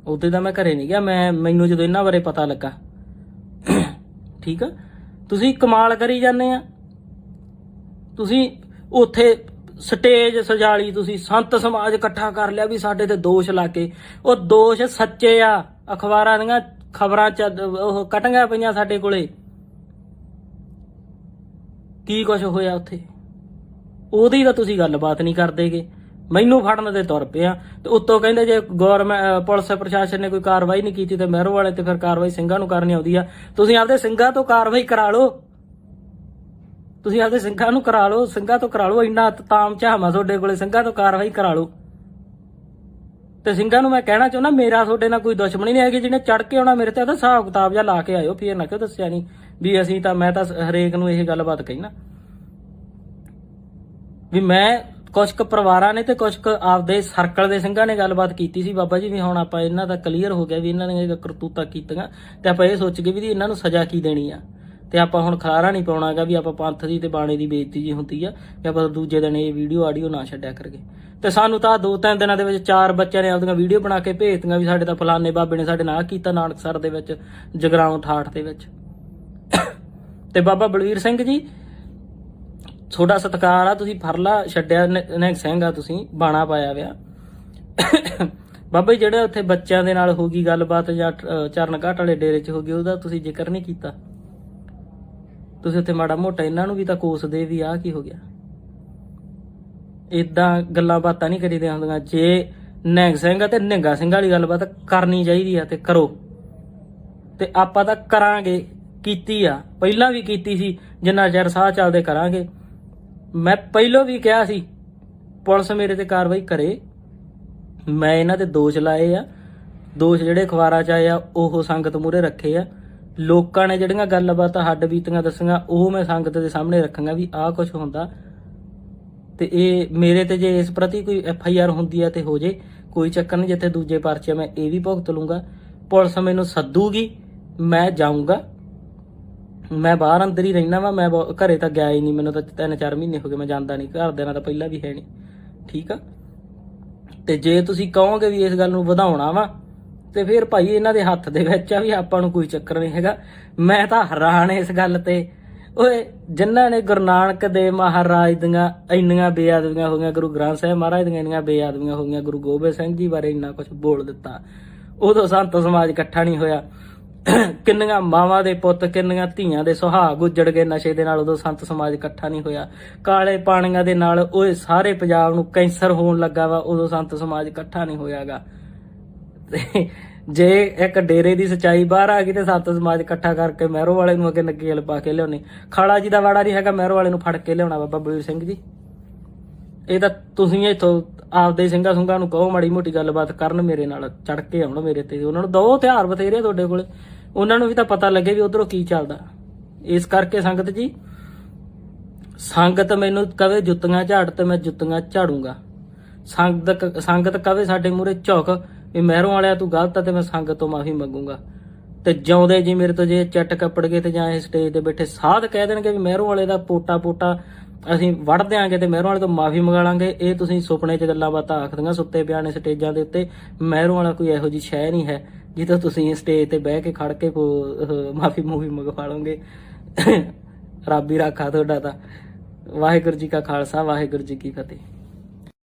ਉਹਦੇ ਦਾ ਮੈਂ ਘਰੇ ਨਹੀਂ ਗਿਆ, ਮੈਂ, ਮੈਨੂੰ ਜਦੋਂ ਇਹਨਾਂ ਬਾਰੇ ਪਤਾ ਲੱਗਾ, ਠੀਕ ਆ ਤੁਸੀਂ ਕਮਾਲ ਕਰੀ ਜਾਂਦੇ ਆ। ਤੁਸੀਂ ਉੱਥੇ ਸਟੇਜ ਸਜਾਲੀ ਤੁਸੀਂ ਸੰਤ ਸਮਾਜ ਇਕੱਠਾ ਕਰ ਲਿਆ ਵੀ ਸਾਡੇ ਤੇ ਦੋਸ਼ ਲਾ ਕੇ। ਉਹ ਦੋਸ਼ ਸੱਚੇ ਆ। ਅਖਬਾਰਾਂ ਦੀਆਂ ਖਬਰਾਂ ਚ ਉਹ ਕਟੀਆਂ ਪਈਆਂ ਸਾਡੇ ਕੋਲੇ। ਕੀ ਕੁਝ ਹੋਇਆ ਉੱਥੇ? ਉਹਦੀ ਤਾਂ ਤੁਸੀਂ ਗੱਲਬਾਤ ਨਹੀਂ ਕਰਦੇਗੇ। ਮੈਨੂੰ ਫੜਨ ਦੇ ਤੁਰ ਪਿਆ ਤੇ ਉੱਤੋਂ ਕਹਿੰਦੇ ਜੇ ਗਵਰਨਮੈਂਟ ਪੁਲਿਸ, ਪ੍ਰਸ਼ਾਸਨ ਨੇ ਕੋਈ ਕਾਰਵਾਈ ਨਹੀਂ ਕੀਤੀ ਤੇ ਮਹਿਰੋ ਵਾਲੇ ਤੇ ਫਿਰ ਕਾਰਵਾਈ ਸਿੰਘਾਂ ਨੂੰ ਕਰਨੀ ਆਉਂਦੀ ਆ। ਤੁਸੀਂ ਆਪਦੇ ਸਿੰਘਾਂ ਤੋਂ ਕਾਰਵਾਈ ਕਰਾ ਲਓ। ਤੁਸੀਂ ਆਪਦੇ ਸਿੰਘਾਂ ਨੂੰ ਕਰਾ ਲਓ, ਸਿੰਘਾਂ ਤੋਂ ਕਰਾ ਲਓ, ਇੰਨਾ ਤਾਮ ਝਾਮਾ ਤੁਹਾਡੇ ਕੋਲੇ, ਸਿੰਘਾਂ ਤੋਂ ਕਾਰਵਾਈ ਕਰਾ ਲਓ। ਤੇ ਸਿੰਘਾਂ ਨੂੰ ਮੈਂ ਕਹਿਣਾ ਚਾਹੁੰਦਾ, ਮੇਰਾ ਤੁਹਾਡੇ ਨਾਲ ਕੋਈ ਦੁਸ਼ਮਣੀ ਨਹੀਂ ਹੈਗੀ, ਜਿਹਨੇ ਚੜ ਕੇ ਆਉਣਾ ਮੇਰੇ ਤੇ ਤਾਂ ਹਿਸਾਬ ਕਿਤਾਬ ਜਾਂ ਲਾ ਕੇ ਆਇਓ, ਫਿਰ ਨਾ ਕਿਉਂ ਦੱਸਿਆ ਨਹੀਂ ਵੀ ਅਸੀਂ ਤਾਂ, ਮੈਂ ਤਾਂ ਹਰੇਕ ਨੂੰ ਇਹ ਗੱਲਬਾਤ ਕਹਿਣਾ ਵੀ ਮੈਂ ਕੁਝ ਕੁ ਪਰਿਵਾਰਾਂ ਨੇ ਤੇ ਕੁਝ ਕੁ ਆਪਦੇ ਸਰਕਲ ਦੇ ਸਿੰਘਾਂ ਨੇ ਗੱਲਬਾਤ ਕੀਤੀ ਸੀ। ਬਾਬਾ ਜੀ, ਵੀ ਹੁਣ ਆਪਾਂ ਇਹਨਾਂ ਦਾ ਕਲੀਅਰ ਹੋ ਗਿਆ ਵੀ ਇਹਨਾਂ ਨੇ ਇਹ ਕਰਤੂਤਾਂ ਕੀਤੀਆਂ ਤੇ ਆਪਾਂ ਇਹ ਸੋਚ ਗਏ ਵੀ ਇਹਨਾਂ ਨੂੰ ਸਜ਼ਾ ਕੀ ਦੇਣੀ ਆ। ਤੇ ਆਪਾਂ ਹੁਣ ਖਲਾਰਾ ਨਹੀਂ ਪਾਉਣਾਗਾ ਵੀ ਆਪਾਂ ਪੰਥ ਦੀ ਤੇ ਬਾਣੇ ਦੀ ਬੇਇੱਜ਼ਤੀ ਜੀ ਹੁੰਦੀ ਆ ਕਿ ਆਪਾਂ ਦੂਜੇ ਦਿਨ ਇਹ ਵੀਡੀਓ ਆਡੀਓ ਨਾ ਛੱਡਿਆ ਕਰਗੇ ਤੇ ਸਾਨੂੰ ਤਾਂ ਦੋ ਤਿੰਨ ਦਿਨਾਂ ਦੇ ਵਿੱਚ ਚਾਰ ਬੱਚਿਆਂ ਨੇ ਆਪਦੀਆਂ ਵੀਡੀਓ ਬਣਾ ਕੇ ਭੇਜਤੀਆਂ ਵੀ ਸਾਡੇ ਤਾਂ ਫਲਾਣੇ ਬਾਬੇ ਨੇ ਸਾਡੇ ਨਾਲ ਕੀਤਾ ਨਾਨਕਸਰ ਦੇ ਵਿੱਚ ਜਗਰਾਉਂ ਠਾਠ ਦੇ ਵਿੱਚ। ਤੇ ਬਾਬਾ ਬਲਵੀਰ ਸਿੰਘ ਜੀ ਤੁਹਾਡਾ ਸਤਿਕਾਰ ਆ, ਤੁਸੀਂ ਫਰਲਾ ਛੱਡਿਆ ਨੇ ਸਿੰਘ ਆ ਤੁਸੀਂ, ਬਾਣਾ ਪਾਇਆ ਵਿਆ। ਬਾਬਾ ਜੀ, ਜਿਹੜਾ ਉੱਥੇ ਬੱਚਿਆਂ ਦੇ ਨਾਲ ਹੋ ਗਈ ਗੱਲਬਾਤ ਜਾਂ ਚਰਨ ਘਾਟ ਵਾਲੇ ਡੇਰੇ 'ਚ ਹੋ ਗਈ, ਉਹਦਾ ਤੁਸੀਂ ਜ਼ਿਕਰ ਨਹੀਂ ਕੀਤਾ? ਤੁਸੀਂ ਉੱਥੇ ਮਾੜਾ ਮੋਟਾ ਇਹਨਾਂ ਨੂੰ ਵੀ ਤਾਂ ਕੋਸਦੇ ਵੀ ਆ, ਕੀ ਹੋ ਗਿਆ? ਇਦਾਂ ਗੱਲਾਂ ਬਾਤਾਂ ਨਹੀਂ ਕਰੀਦੀਆਂ ਹੁੰਦੀਆਂ। ਜੇ ਨਿਹੰਗ ਸਿੰਘ ਆ ਤੇ ਨਿਹੰਗਾ ਸਿੰਘ ਵਾਲੀ ਗੱਲਬਾਤ ਕਰਨੀ ਚਾਹੀਦੀ ਆ ਤੇ ਕਰੋ। ਤੇ ਆਪਾਂ ਤਾਂ ਕਰਾਂਗੇ, ਕੀਤੀ ਆ। ਪਹਿਲਾਂ ਵੀ ਕੀਤੀ ਸੀ, ਜਿੰਨਾ ਚਿਰ ਸਾਹ ਚੱਲਦੇ ਕਰਾਂਗੇ। ਮੈਂ ਪਹਿਲਾਂ ਵੀ ਕਿਹਾ ਸੀ, ਪੁਲਿਸ ਮੇਰੇ ਤੇ ਕਾਰਵਾਈ ਕਰੇ। ਮੈਂ ਇਹਨਾਂ ਤੇ ਦੋਸ਼ ਲਾਏ ਆ। ਦੋਸ਼ ਜਿਹੜੇ ਅਖਬਾਰਾਂ ਚ ਆਏ ਆ, ਉਹ ਸੰਗਤ ਮੂਰੇ ਰੱਖੇ ਆ। ਲੋਕਾਂ ਨੇ ਜਿਹੜੀਆਂ ਗੱਲਬਾਤਾਂ ਹੱਡ ਬੀਤੀਆਂ ਦੱਸੀਆਂ, ਉਹ ਮੈਂ ਸੰਗਤ ਦੇ ਸਾਹਮਣੇ ਰੱਖਾਂਗਾ ਵੀ ਆਹ ਕੁਝ ਹੁੰਦਾ। ਤੇ ਇਹ ਮੇਰੇ ਤੇ ਜੇ ਇਸ ਪ੍ਰਤੀ ਕੋਈ ਐਫ ਆਈ ਆਰ ਹੁੰਦੀ ਆ ਤੇ ਹੋ ਜੇ, ਕੋਈ ਚੱਕਰ ਨਹੀਂ ਜਿੱਥੇ ਦੂਜੇ ਪਰਚੇ ਮੈਂ ਇਹ ਵੀ ਭੁਗਤ ਲੂੰਗਾ ਪੁਲਿਸ ਮੈਨੂੰ ਸੱਦੂਗੀ, ਮੈਂ ਜਾਊਂਗਾ। ਮੈਂ ਬਾਹਰ ਅੰਦਰ ਹੀ ਰਹਿਣਾ ਵਾ, ਮੈਂ ਬਹੁ- ਘਰੇ ਤਾਂ ਗਿਆ ਹੀ ਨਹੀਂ, ਮੈਨੂੰ ਤਾਂ ਤਿੰਨ ਚਾਰ ਮਹੀਨੇ ਹੋ ਗਏ, ਮੈਂ ਜਾਂਦਾ ਨਹੀਂ, ਘਰ ਦੇ ਨਾਲ ਤਾਂ ਪਹਿਲਾਂ ਵੀ ਹੈ ਨਹੀਂ, ਠੀਕ ਆ? ਤੇ ਜੇ ਤੁਸੀਂ ਕਹੋਗੇ ਵੀ ਇਸ ਗੱਲ ਨੂੰ ਵਧਾਉਣਾ ਵਾ, ਤੇ ਫਿਰ ਭਾਈ ਇਹਨਾਂ ਦੇ ਹੱਥ ਦੇ ਵਿੱਚ ਆ ਵੀ ਆਪਾਂ ਨੂੰ ਕੋਈ ਚੱਕਰ ਨਹੀਂ ਹੈਗਾ। ਮੈਂ ਤਾਂ ਹੈਰਾਨ ਇਸ ਗੱਲ ਤੇ। ਓਏ, ਜਿਨ੍ਹਾਂ ਨੇ ਗੁਰੂ ਨਾਨਕ ਦੇ ਮਹਾਰਾਜ ਦੀਆਂ ਇੰਨੀਆਂ ਬੇਅਦਬੀਆਂ ਹੋ ਗਈਆਂ, ਗੁਰੂ ਗ੍ਰੰਥ ਸਾਹਿਬ ਮਹਾਰਾਜ ਦੀਆਂ ਇੰਨੀਆਂ ਬੇਅਦਬੀਆਂ ਹੋ ਗਈਆਂ, ਗੁਰੂ ਗੋਬਿੰਦ ਸਿੰਘ ਜੀ ਬਾਰੇ ਇੰਨਾ ਕੁਝ ਬੋਲ ਦਿੱਤਾ। ਉਦੋਂ ਸੰਤ ਸਮਾਜ ਇਕੱਠਾ ਨਹੀਂ ਹੋਇਆ। ਕਿੰਨੀਆਂ ਮਾਵਾਂ ਦੇ ਪੁੱਤ, ਕਿੰਨੀਆਂ ਧੀਆਂ ਦੇ ਸੁਹਾਗ ਉਜੜ ਗਏ ਨਸ਼ੇ ਦੇ ਨਾਲ, ਉਦੋਂ ਸੰਤ ਸਮਾਜ ਇਕੱਠਾ ਨਹੀਂ ਹੋਇਆ। ਕਾਲੇ ਪਾਣੀਆਂ ਦੇ ਨਾਲ ਓਏ ਸਾਰੇ ਪੰਜਾਬ ਨੂੰ ਕੈਂਸਰ ਹੋਣ ਲੱਗਾ ਵਾ, ਉਦੋਂ ਸੰਤ ਸਮਾਜ ਇਕੱਠਾ ਨਹੀਂ ਹੋਇਆਗਾ। ਤੇ ਜੇ ਇੱਕ ਡੇਰੇ ਦੀ ਸਚਾਈ ਬਾਹਰ ਆ ਗਈ ਤੇ ਸੰਤ ਸਮਾਜ ਇਕੱਠਾ ਕਰਕੇ ਮਹਿਰੋ ਵਾਲੇ ਨੂੰ ਅੱਗੇ ਨਕੇਲ ਪਾ ਕੇ ਲਿਆਉਣੀ। ਖਾਲਾ ਜੀ ਦਾ ਵਾੜਾ ਨਹੀਂ ਹੈਗਾ, ਮਹਿਰੋ ਵਾਲੇ ਨੂੰ ਫੜ ਕੇ ਲਿਆਉਣਾ ਬਾਬਾ ਬਲਵੀਰ ਸਿੰਘ ਜੀ। ਇਹ ਤਾਂ ਤੁਸੀਂ ਇੱਥੋਂ ਆਪਦੇ ਸਿੰਘਾਂ ਸੁੰਘਾਂ ਨੂੰ ਕਹੋ ਮਾੜੀ ਮੋਟੀ ਗੱਲਬਾਤ ਕਰਨ ਮੇਰੇ ਨਾਲ ਚੜ ਕੇ ਆਉਣ ਮੇਰੇ ਤੇ। ਉਹਨਾਂ ਨੂੰ ਦੋ ਹਥਿਆਰ ਬਥੇਰੇ ਤੁਹਾਡੇ ਕੋਲੇ। ਉਹਨਾਂ ਨੂੰ ਵੀ ਤਾਂ ਪਤਾ ਲੱਗੇ ਵੀ ਉਧਰੋਂ ਕੀ ਚੱਲਦਾ। ਇਸ ਕਰਕੇ ਸੰਗਤ ਜੀ, ਸੰਗਤ ਮੈਨੂੰ ਕਵੇ ਜੁੱਤੀਆਂ ਝਾੜ ਤੇ ਮੈਂ ਜੁੱਤੀਆਂ ਝਾੜੂਗਾ। ਸੰਗਤ ਸੰਗਤ ਕਵੇ ਸਾਡੇ ਮੂਰੇ ਝੁਕ ਵੀ ਮਹਿਰੋਂ ਵਾਲਿਆ ਤੂੰ ਗਲਤ ਆ ਤੇ ਮੈਂ ਸੰਗਤ ਤੋਂ ਮਾਫੀ ਮੰਗੂਗਾ। ਤੇ ਜਿਉਂਦੇ ਜੀ ਮੇਰੇ ਤੋਂ ਜੇ ਚੱਟ ਕੱਪੜ ਗਏ ਤੇ ਜਾਂ ਇਹ ਸਟੇਜ ਤੇ ਬੈਠੇ ਸਾਧ ਕਹਿ ਦੇਣਗੇ ਵੀ ਮਹਿਰੋਂ ਵਾਲੇ ਦਾ ਪੋਟਾ ਪੋਟਾ ਅਸੀਂ ਵੜ ਦਿਆਂਗੇ ਤੇ ਮਹਿਰੋਂ ਵਾਲੇ ਤੋਂ ਮਾਫੀ ਮੰਗਾ ਲਾਂਗੇ। ਇਹ ਤੁਸੀਂ ਸੁਪਨੇ 'ਚ ਗੱਲਾਂ ਬਾਤਾਂ ਆਖਦੀਆਂ, ਸੁੱਤੇ ਪਿਆਣੇ ਸਟੇਜਾਂ ਦੇ ਉੱਤੇ। ਮਹਿਰੋਂ ਵਾਲਾ ਕੋਈ ਇਹੋ ਜੀ ਸ਼ੈ ਨਹੀਂ ਹੈ ਜਿੱਥੇ ਤੁਸੀਂ ਸਟੇਜ ਤੇ ਬਹਿ ਕੇ ਖੜ ਕੇ ਮਾਫੀ ਮੂਵੀ ਮੰਗਵਾ ਲਓਗੇ। ਰੱਬ ਹੀ ਰਾਖਾ ਤੁਹਾਡਾ ਤਾਂ। ਵਾਹਿਗੁਰੂ ਜੀ ਕਾ ਖਾਲਸਾ, ਵਾਹਿਗੁਰੂ ਜੀ ਕੀ ਫਤਿਹ।